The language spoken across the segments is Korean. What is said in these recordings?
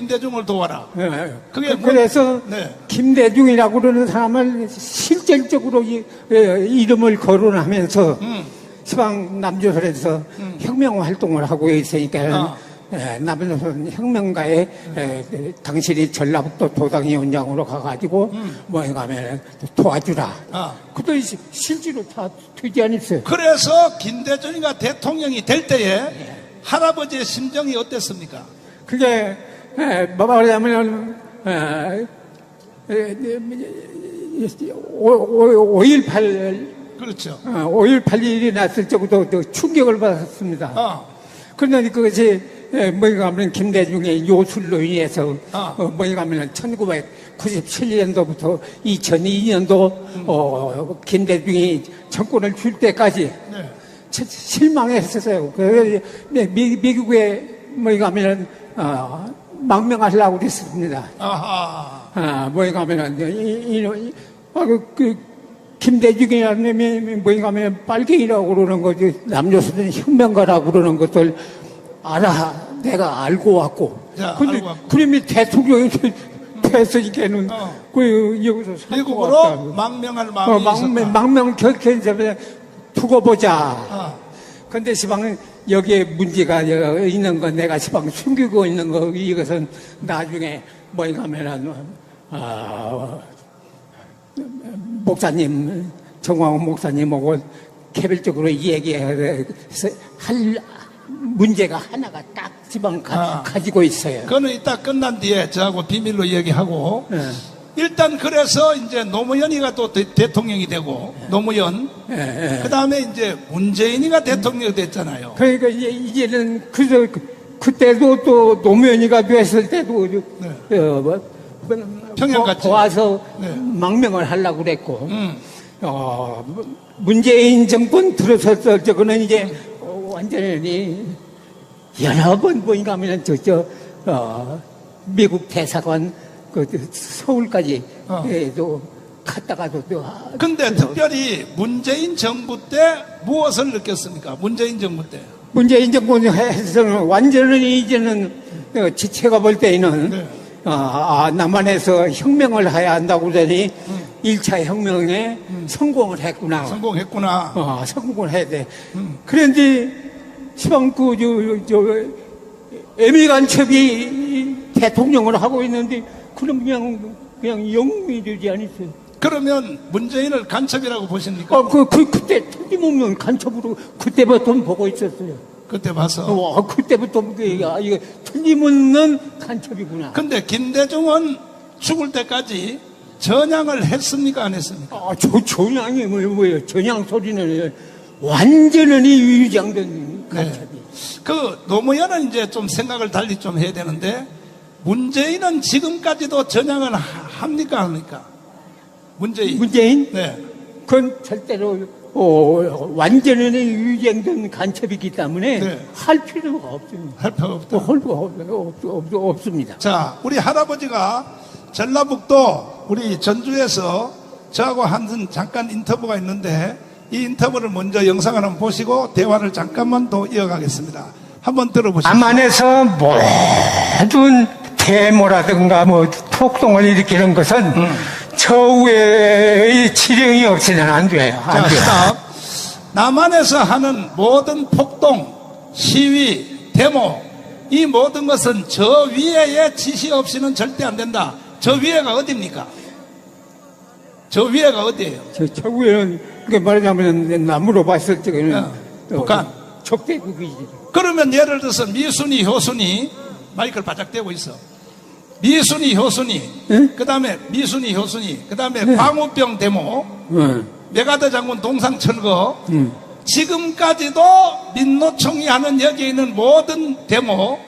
김대중을 도와라. 예. 그게 그- 뭐- 그래서 네. 김대중이라고 그러는 사람을 실질적으로 이, 예, 이름을 거론하면서 음. 시방 남조선에서 혁명 활동을 하고 있으니까 아. 예, 남조선 혁명가에 예, 당신이 전라북도 도당위원장으로 가가지고 뭐 가면 도와주라. 음. 아. 그도 시- 실제로 다 되지 않았어요. 그래서 김대중이가 대통령이 될 때에 할아버지의 심정이 어땠습니까? 그게 에, 뭐 말하자면 에, 에, 5.18 그렇죠. 5.18 일이 났을 적도 또 충격을 받았습니다. 어. 그런데 그것이 에, 뭐가 하면 김대중의 요술로 인해서 아. 어, 뭐가 하면 1997년도부터 2002년도 어, 김대중이 정권을 줄 때까지 네. 치- 실망했었어요. 그래서 네, 미, 미국에 뭐가 하면 어, 망명하려고 그랬습니다. 아하. 아, 뭐가 하면은 이, 이, 이, 아, 그, 그 김대중이라는 놈이 뭐가 하면 빨갱이라고 그러는 거지 남조선은 혁명가라고 그러는 것들 알아 내가 알고 왔고. 자, 근데 알고 왔고. 그러면 대통령이 됐으니까는 어. 그 여기서 살고 왔다. 망명할 마음이 어, 있었다. 망명, 망명 결정되면 두고 보자. 아. 근데 시방은 여기에 문제가 여- 있는 건 내가 시방 숨기고 있는 거 이것은 나중에 뭐에 가면은 아, 목사님 정광훈 목사님하고 개별적으로 얘기해서 할 문제가 하나가 딱 지방 가, 아. 지고 있어요. 그거는 이따 끝난 뒤에 저하고 비밀로 얘기하고 예. 일단 그래서 이제 노무현이가 또 대, 대통령이 되고 노무현 예, 예. 그 다음에 이제 문재인이가 대통령이 됐잖아요. 그러니까 이제 이제는 그저 그- 그때도 또 노무현이가 됐을 때도 네. 어, 뭐, 평양 갔지. 와서 네. 망명을 하려고 그랬고 음. 어, 문재인 정권 들어섰을 적은 이제 어, 완전히 여러 번 보니까 하면 저저 어, 미국 대사관 그 서울까지 어. 예, 또 갔다가도 또 아, 근데 특별히 문재인 정부 때 무엇을 느꼈습니까? 문재인 정부 때. 문재인 정권에서는 완전히 이제는 어, 지체가 볼 때에는 네. 아, 아, 남한에서 혁명을 해야 한다고 그러더니 일 1차 혁명에 성공을 했구나. 성공했구나. 어, 성공을 해야 돼. 그런데 시방 그, 저, 저, 에미 간첩이 대통령을 하고 있는데 그럼 그냥, 그냥 영웅이 되지 않았어요. 그러면 문재인을 간첩이라고 보십니까? 어, 그, 그, 그때 틀림없는 간첩으로 그때부터 보고 있었어요. 그때 봐서. 와, 그때부터 그, 아, 이거 틀림없는 간첩이구나. 근데 김대중은 죽을 때까지 전향을 했습니까? 안 했습니까? 아, 저, 전향이 뭐, 뭐예요? 전향 소리는 완전히 위장된 간첩이. 그 노무현은 이제 좀 생각을 달리 좀 해야 되는데 문재인은 지금까지도 전향을 하- 합니까? 안 합니까? 문재인. 문재인? 네. 그건 절대로, 어, 완전히 위장된 간첩이기 때문에 네. 할 필요가 없습니다. 할 필요 없다. 할 필요가 없, 없, 없, 없습니다. 자, 우리 할아버지가 전라북도 우리 전주에서 저하고 한 잠깐 인터뷰가 있는데 이 인터뷰를 먼저 영상을 한번 보시고 대화를 잠깐만 더 이어가겠습니다. 한번 들어보시죠. 남한에서 모든 데모라든가 뭐 폭동을 일으키는 것은 저우의 지령이 없이는 안 돼요. 안 자, 돼요. 스탑. 남한에서 하는 모든 폭동, 시위, 데모, 이 모든 것은 저 위에의 지시 없이는 절대 안 된다. 저 위에가 어디입니까? 저 위에가 어디예요? 저 저우에는 그 말하자면 남으로 봤을 적에는 어, 북한. 적대국이지. 그러면 예를 들어서 미순이, 효순이 마이크를 바짝 대고 있어. 미순이, 효순이, 응? 그 다음에 미순이, 효순이, 그 다음에 광우병 데모, 응. 메가더 장군 동상 철거, 응. 지금까지도 민노총이 하는 여기에 있는 모든 데모,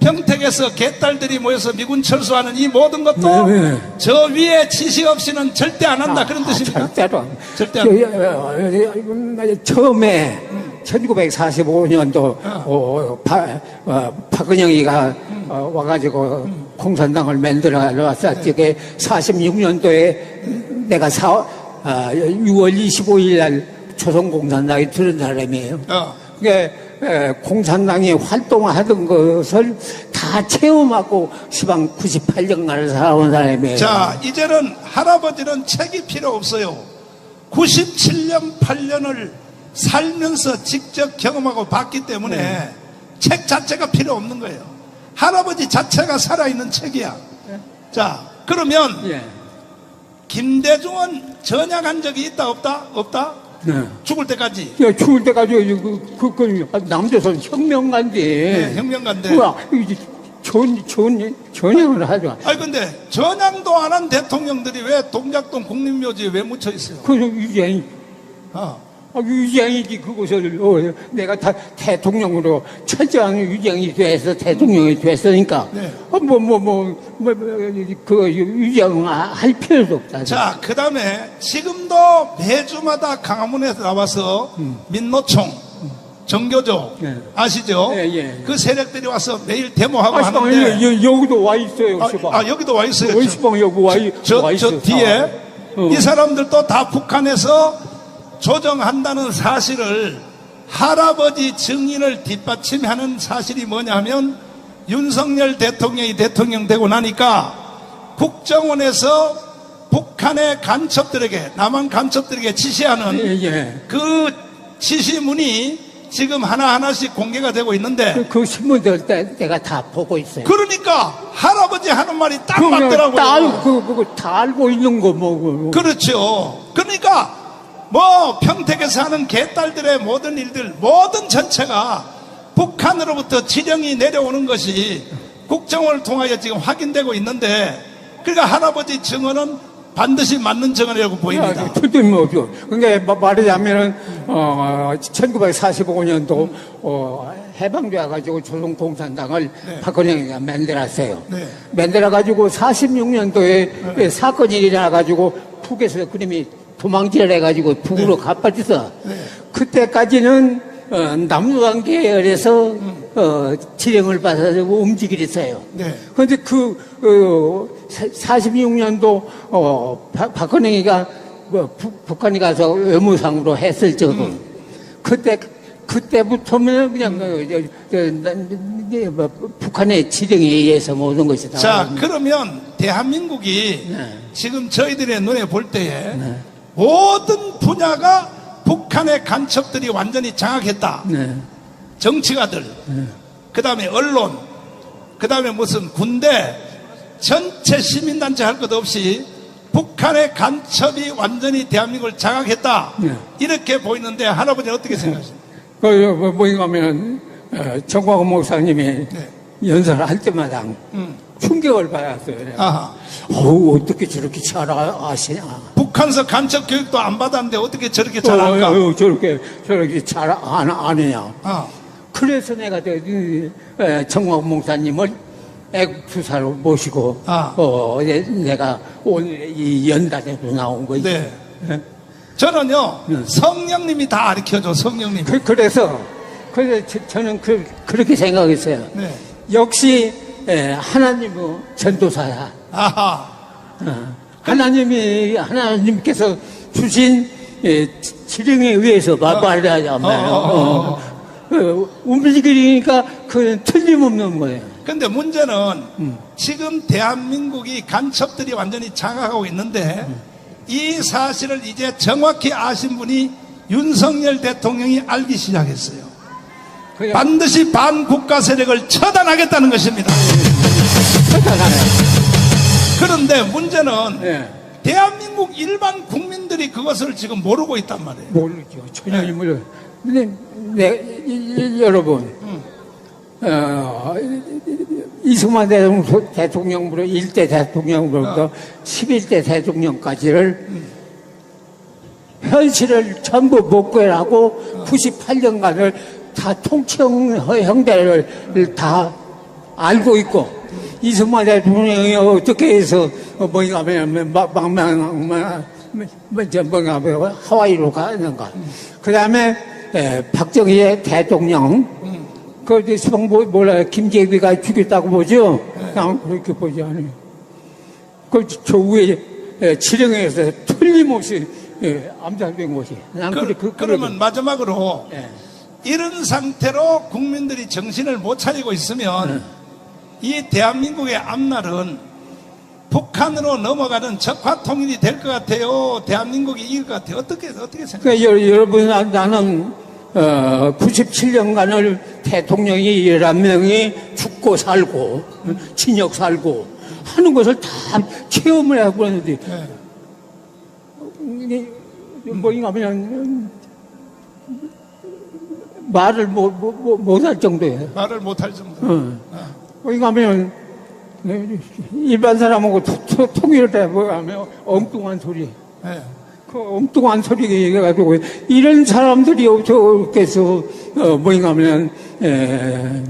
평택에서 개딸들이 모여서 미군 철수하는 이 모든 것도 네, 네. 저 위에 지시 없이는 절대 안 한다 그런 뜻입니까? 아, 절대로 안. 절대 저, 안. 어, 처음에 1945년도 어, 파, 어, 박은영이가 어, 와가지고 공산당을 만들어 놨었지. 그 46년도에 내가 사, 아, 6월 25일 날 조선공산당에 들은 사람이에요. 어. 그게 에, 공산당이 활동하던 것을 다 체험하고 시방 98년간을 살아온 사람이에요. 자, 이제는 할아버지는 책이 필요 없어요. 97년, 8년을 살면서 직접 경험하고 봤기 때문에 네. 책 자체가 필요 없는 거예요. 할아버지 자체가 살아있는 책이야. 자, 그러면 예. 김대중은 전향한 적이 있다, 없다? 없다? 네. 죽을 때까지. 야, 죽을 때까지 그, 그, 그, 남조선 혁명가인데. 네, 혁명가인데. 우와, 이제 전, 전, 전형을 하죠. 아니, 근데 전향도 안 한 대통령들이 왜 동작동 국립묘지에 왜 묻혀 있어요? 그래서 유재인, 어. 아, 유재인이 그것을, 어, 내가 다 대통령으로 철저한 유재인이 돼서 대통령이 됐으니까. 네. 아, 뭐, 뭐, 뭐, 뭐, 뭐, 그 유재인 할 필요도 없다. 자, 그 다음에 지금도 매주마다 강화문에서 나와서 민노총, 정교조, 네. 아시죠? 예, 예. 그 세력들이 와서 매일 데모하고 아, 하는데. 여, 여, 여기도 와 있어요, 아. 아, 여기도 와 있어요. 어, 시방 여기 와, 있- 저, 와 있어. 저 뒤에 어. 이 사람들도 다 북한에서 조정한다는 사실을 할아버지 증인을 뒷받침하는 사실이 뭐냐 하면 윤석열 대통령이 대통령 되고 나니까 국정원에서 북한의 간첩들에게 남한 간첩들에게 지시하는 예, 예. 그 지시문이 지금 하나하나씩 공개가 되고 있는데 그, 그 신문들 때, 내가 다 보고 있어요. 그러니까 할아버지 하는 말이 딱 맞더라고요. 다, 알- 그, 그거 다 알고 있는 거, 뭐. 그, 그렇죠. 그러니까 뭐 평택에서 하는 개딸들의 모든 일들 모든 전체가 북한으로부터 지령이 내려오는 것이 국정원을 통하여 지금 확인되고 있는데 그러니까 할아버지 증언은 반드시 맞는 증언이라고 보입니다. 틀림없죠. 그러니까 마- 말하자면은, 어, 1945년도, 어, 해방돼 가지고 조선공산당을 네. 박근혜가 만들었어요. 네. 만들어 가지고 46년도에 사건이 일어나 가지고 북에서 그림이 도망질을 해가지고 북으로 가빠졌어. 네. 그때까지는 어, 남루한 계열에서 어, 지령을 받아서 움직이려 했어요. 네. 그런데 그 어, 46년도 어, 박- 박근혜가 뭐 북- 북한에 가서 외무상으로 했을 적은 음. 그때 그때부터는 그냥 난- 이제 뭐 북한의 지령에 의해서 모든 것이 다 자, 그러면 대한민국이 네. 지금 저희들의 눈에 볼 때에 모든 분야가 북한의 간첩들이 완전히 장악했다. 네. 정치가들, 그 다음에 언론, 그 다음에 무슨 군대, 전체 시민단체 할 것 없이 북한의 간첩이 완전히 대한민국을 장악했다. 네. 이렇게 보이는데 할아버지는 어떻게 생각하십니까? 그, 뭐, 뭐인가 하면, 어, 정광훈 목사님이 네. 연설을 할 때마다 음. 충격을 받았어요. 아하. 어우, 어떻게 저렇게 잘 아- 아시냐. 북한서 간첩 교육도 안 받았는데 어떻게 저렇게 잘할까? 어, 어, 저렇게, 저렇게 잘 안, 아느냐. 아, 그래서 내가 저, 이, 에, 정광훈 목사님을 애국투사로 모시고, 아. 어, 내- 내가 오늘 이 연단에도 나온 거지. 네. 저는요, 네. 성령님이 다 가르쳐줘, 성령님. 그, 그래서, 그래서 저, 저는 그, 그렇게 생각했어요. 네. 역시 에, 하나님의 전도사야. 아하. 어. 하나님이 하나님께서 주신 예, 지- 지령에 의해서 말- 말하자면 어, 어, 어, 어, 움직이니까 그 틀림없는 거예요. 근데 문제는 음. 지금 대한민국이 간첩들이 완전히 장악하고 있는데 음. 이 사실을 이제 정확히 아신 분이 윤석열 대통령이 알기 시작했어요. 반드시 반국가 세력을 처단하겠다는 것입니다. 그런데 문제는 예, 대한민국 일반 국민들이 그것을 지금 모르고 있단 말이에요. 모르죠. 전혀 모르. 근데 네, 이- 이- 여러분, 어, 이승만 대통령- 대통령부터 1대 대통령부터 11대 대통령까지를 현실을 전부 복구하고 98년간을 다 통치형 형태를 다 알고 있고 이승만 대통령이 어떻게 해서 뭐가 하면 막막막 뭐저 뭐가 하와이로 가는가. 그 다음에 박정희 대통령. 그 이제 수박 뭐- 김재규가 죽였다고 보죠? 난 그렇게 보지 않아요. 그저 위에 예, 지령에서 틀림없이 예, 암살된 것이. 난 그, 그래 그 그러면 마지막으로 예. 이런 상태로 국민들이 정신을 못 차리고 있으면 이 대한민국의 앞날은 북한으로 넘어가는 적화 통일이 될 것 같아요. 대한민국이 이길 것 같아요. 어떻게 어떻게 생각해요? 그 여- 여러분 나- 나는 어, 97년간을 대통령이 11명이 죽고 살고 진역 살고 하는 것을 다 체험을 하고 있는데 네. 이게 뭐인가 하면 말을 못, 못, 못, 못할 정도예요. 말을 못할 정도. 어. 뭐인가 하면 일반 사람하고 통일을 해뭐 하면 엉뚱한 소리. 네. 그 엉뚱한 소리 얘기해가지고 이런 사람들이 어떻게서 어, 뭐인가 하면 에,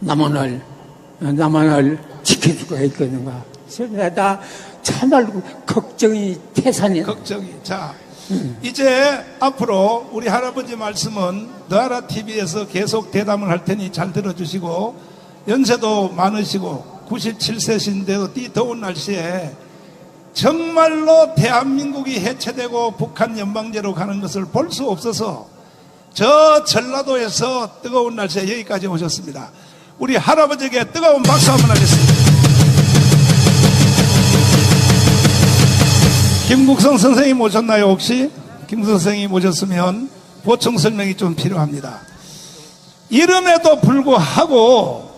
남한을 남한을 수가 있겠는가 그래서 나 참말 걱정이 태산이 걱정이. 자, 이제 앞으로 우리 할아버지 말씀은 너하라 TV에서 계속 대담을 할 테니 잘 들어주시고 연세도 많으시고 97세신데도 띠 더운 날씨에 정말로 대한민국이 해체되고 북한 연방제로 가는 것을 볼 수 없어서 저 전라도에서 뜨거운 날씨에 여기까지 오셨습니다. 우리 할아버지에게 뜨거운 박수 한번 하겠습니다. 김국성 선생님 오셨나요 혹시? 김국성 선생님 오셨으면 보충 설명이 좀 필요합니다. 이름에도 불구하고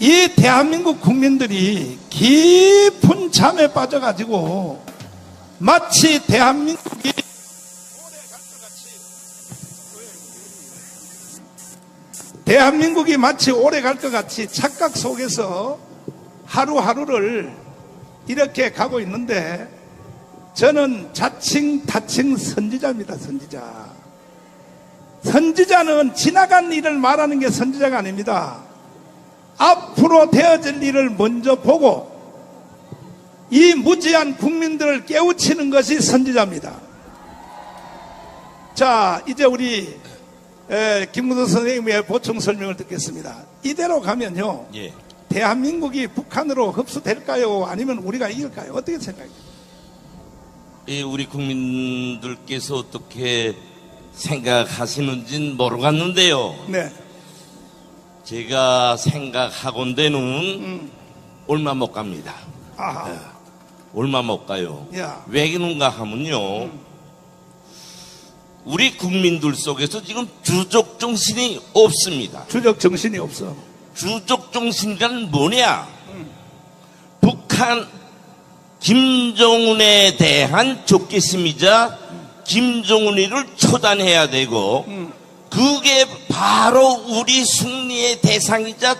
이 대한민국 국민들이 깊은 잠에 빠져가지고 마치 대한민국이 대한민국이 마치 오래 갈 것 같이 착각 속에서 하루하루를 이렇게 가고 있는데 저는 자칭 다칭 선지자입니다, 선지자. 선지자는 지나간 일을 말하는 게 선지자가 아닙니다. 앞으로 되어질 일을 먼저 보고 이 무지한 국민들을 깨우치는 것이 선지자입니다. 자, 이제 우리 에, 김문수 선생님의 보충 설명을 듣겠습니다. 이대로 가면요, 예. 대한민국이 북한으로 흡수될까요? 아니면 우리가 이길까요? 어떻게 생각해요? 이 우리 국민들께서 어떻게 생각하시는지는 모르겠는데요. 네. 제가 생각하건대는 음. 얼마 못 갑니다. 아하. 얼마 못 가요. 야. 왜 그런가 하면요. 우리 국민들 속에서 지금 주족 정신이 없습니다. 주적 정신이 없어. 주족 정신이란 뭐냐? 북한 김정은에 대한 적개심이자 김정은이를 처단해야 되고 그게 바로 우리 승리의 대상이자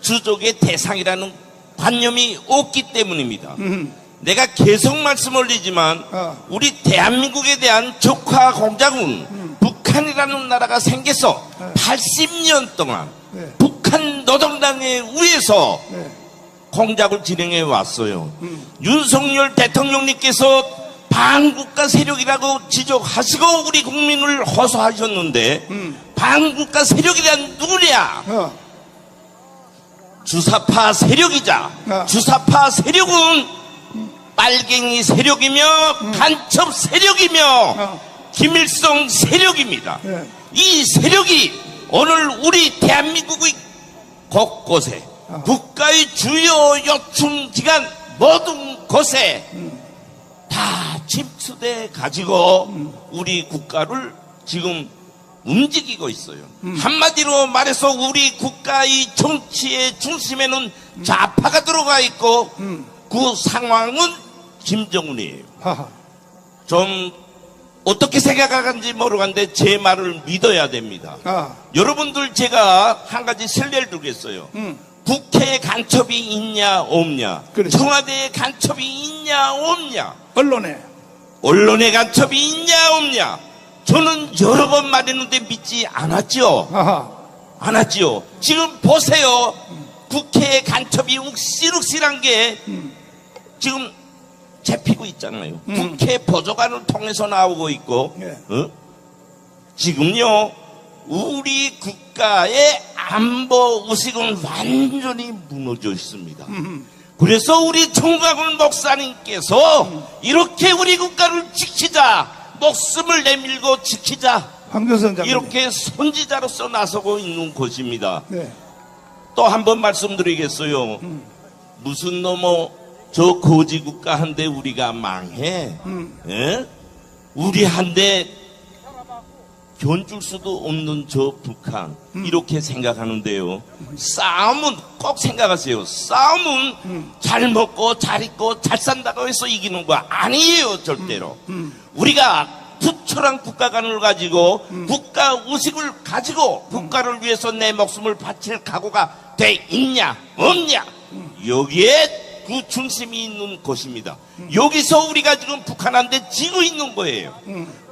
주족의 대상이라는 관념이 없기 때문입니다. 내가 계속 말씀 올리지만 어. 우리 대한민국에 대한 적화 공작은 북한이라는 나라가 생겨서 80년 동안 네. 북한 노동당에 의해서 네. 공작을 진행해 왔어요. 윤석열 대통령님께서 반국가 세력이라고 지적하시고 우리 국민을 호소하셨는데 반국가 세력이란 누구냐? 어. 주사파 세력이자 어. 주사파 세력은 빨갱이 세력이며 간첩 세력이며 어. 김일성 세력입니다. 네. 이 세력이 오늘 우리 대한민국의 곳곳에 어. 국가의 주요 요충 기관 모든 곳에 다 침투돼 가지고 우리 국가를 지금 움직이고 있어요. 한마디로 말해서 우리 국가의 정치의 중심에는 좌파가 들어가 있고 그 상황은 김정은이에요. 좀 어떻게 생각하는지 모르겠는데 제 말을 믿어야 됩니다. 아. 여러분들 제가 한 가지 신뢰를 두겠어요. 음. 국회에 간첩이 있냐 없냐, 그렇죠. 청와대에 간첩이 있냐 없냐, 언론에. 언론에 간첩이 있냐 없냐. 저는 여러 번 말했는데 믿지 않았죠. 하하. 않았지요. 지금 보세요. 국회에 간첩이 욱실욱실한 게 지금 잡히고 있잖아요. 음. 국회 보좌관을 통해서 나오고 있고, 예. 어? 지금요, 우리 국가의 안보 의식은 완전히 무너져 있습니다. 그래서 우리 정광훈 목사님께서 이렇게 우리 국가를 지키자, 목숨을 내밀고 지키자, 황교선. 이렇게 선지자로서 나서고 있는 곳입니다. 네. 또한 번 말씀드리겠어요. 무슨 놈어 저 거지 국가 한데 우리가 망해? 예? 우리 한데 견줄 수도 없는 저 북한 이렇게 생각하는데요. 싸움은 꼭 생각하세요. 싸움은 잘 먹고 잘 입고 잘 산다고 해서 이기는 거 아니에요 절대로. 우리가 부처랑 국가관을 가지고 국가 의식을 가지고 국가를 위해서 내 목숨을 바칠 각오가 돼 있냐 없냐 여기에 그 중심이 있는 곳입니다. 여기서 우리가 지금 북한한테 지고 있는 거예요.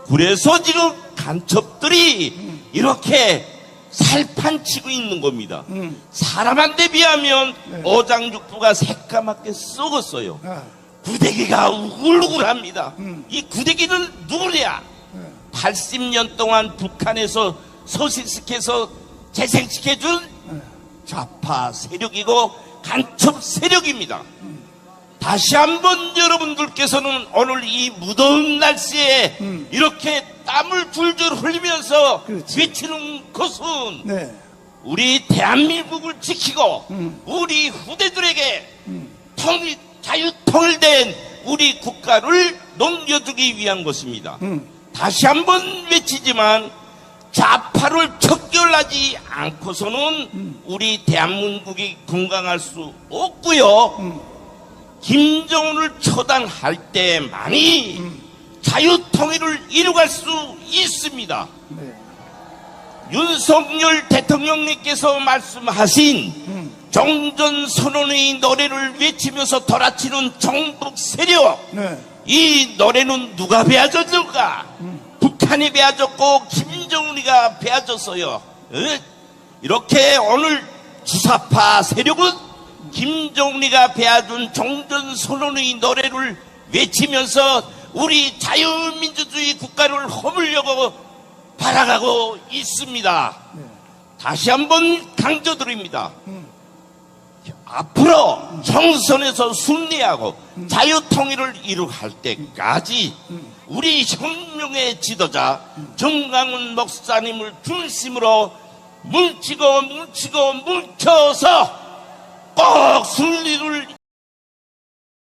그래서 지금 간첩들이 이렇게 살판치고 있는 겁니다. 사람한테 비하면 어장육부가 새까맣게 썩었어요. 아, 구데기가 우글우글합니다. 이 구데기는 누구냐? 80년 동안 북한에서 소식시켜서 재생시켜준 좌파 세력이고 간첩 세력입니다. 다시 한번 여러분들께서는 오늘 이 무더운 날씨에 이렇게 땀을 줄줄 흘리면서 그렇지. 외치는 것은 네. 우리 대한민국을 지키고 우리 후대들에게 통일, 자유 통일된 우리 국가를 넘겨주기 위한 것입니다. 다시 한번 외치지만 좌파를 척결하지 않고서는 우리 대한민국이 건강할 수 없고요. 김정은을 처단할 때만이 자유 통일을 이루갈 수 있습니다. 윤석열 대통령님께서 말씀하신 정전 선언의 노래를 외치면서 돌아치는 정북 세력 네. 이 노래는 누가 배워줬는가? 북한이 배워줬고 김정은이가 배워줬어요. 에? 이렇게 오늘 주사파 세력은 김정은이가 배워준 정전 선언의 노래를 외치면서 우리 자유민주주의 국가를 허물려고 바라가고 있습니다. 다시 한번 강조드립니다. 앞으로 총선에서 승리하고 자유통일을 이룩할 때까지 우리 혁명의 지도자 정강훈 목사님을 중심으로 뭉치고 뭉치고 뭉쳐서 꼭 승리를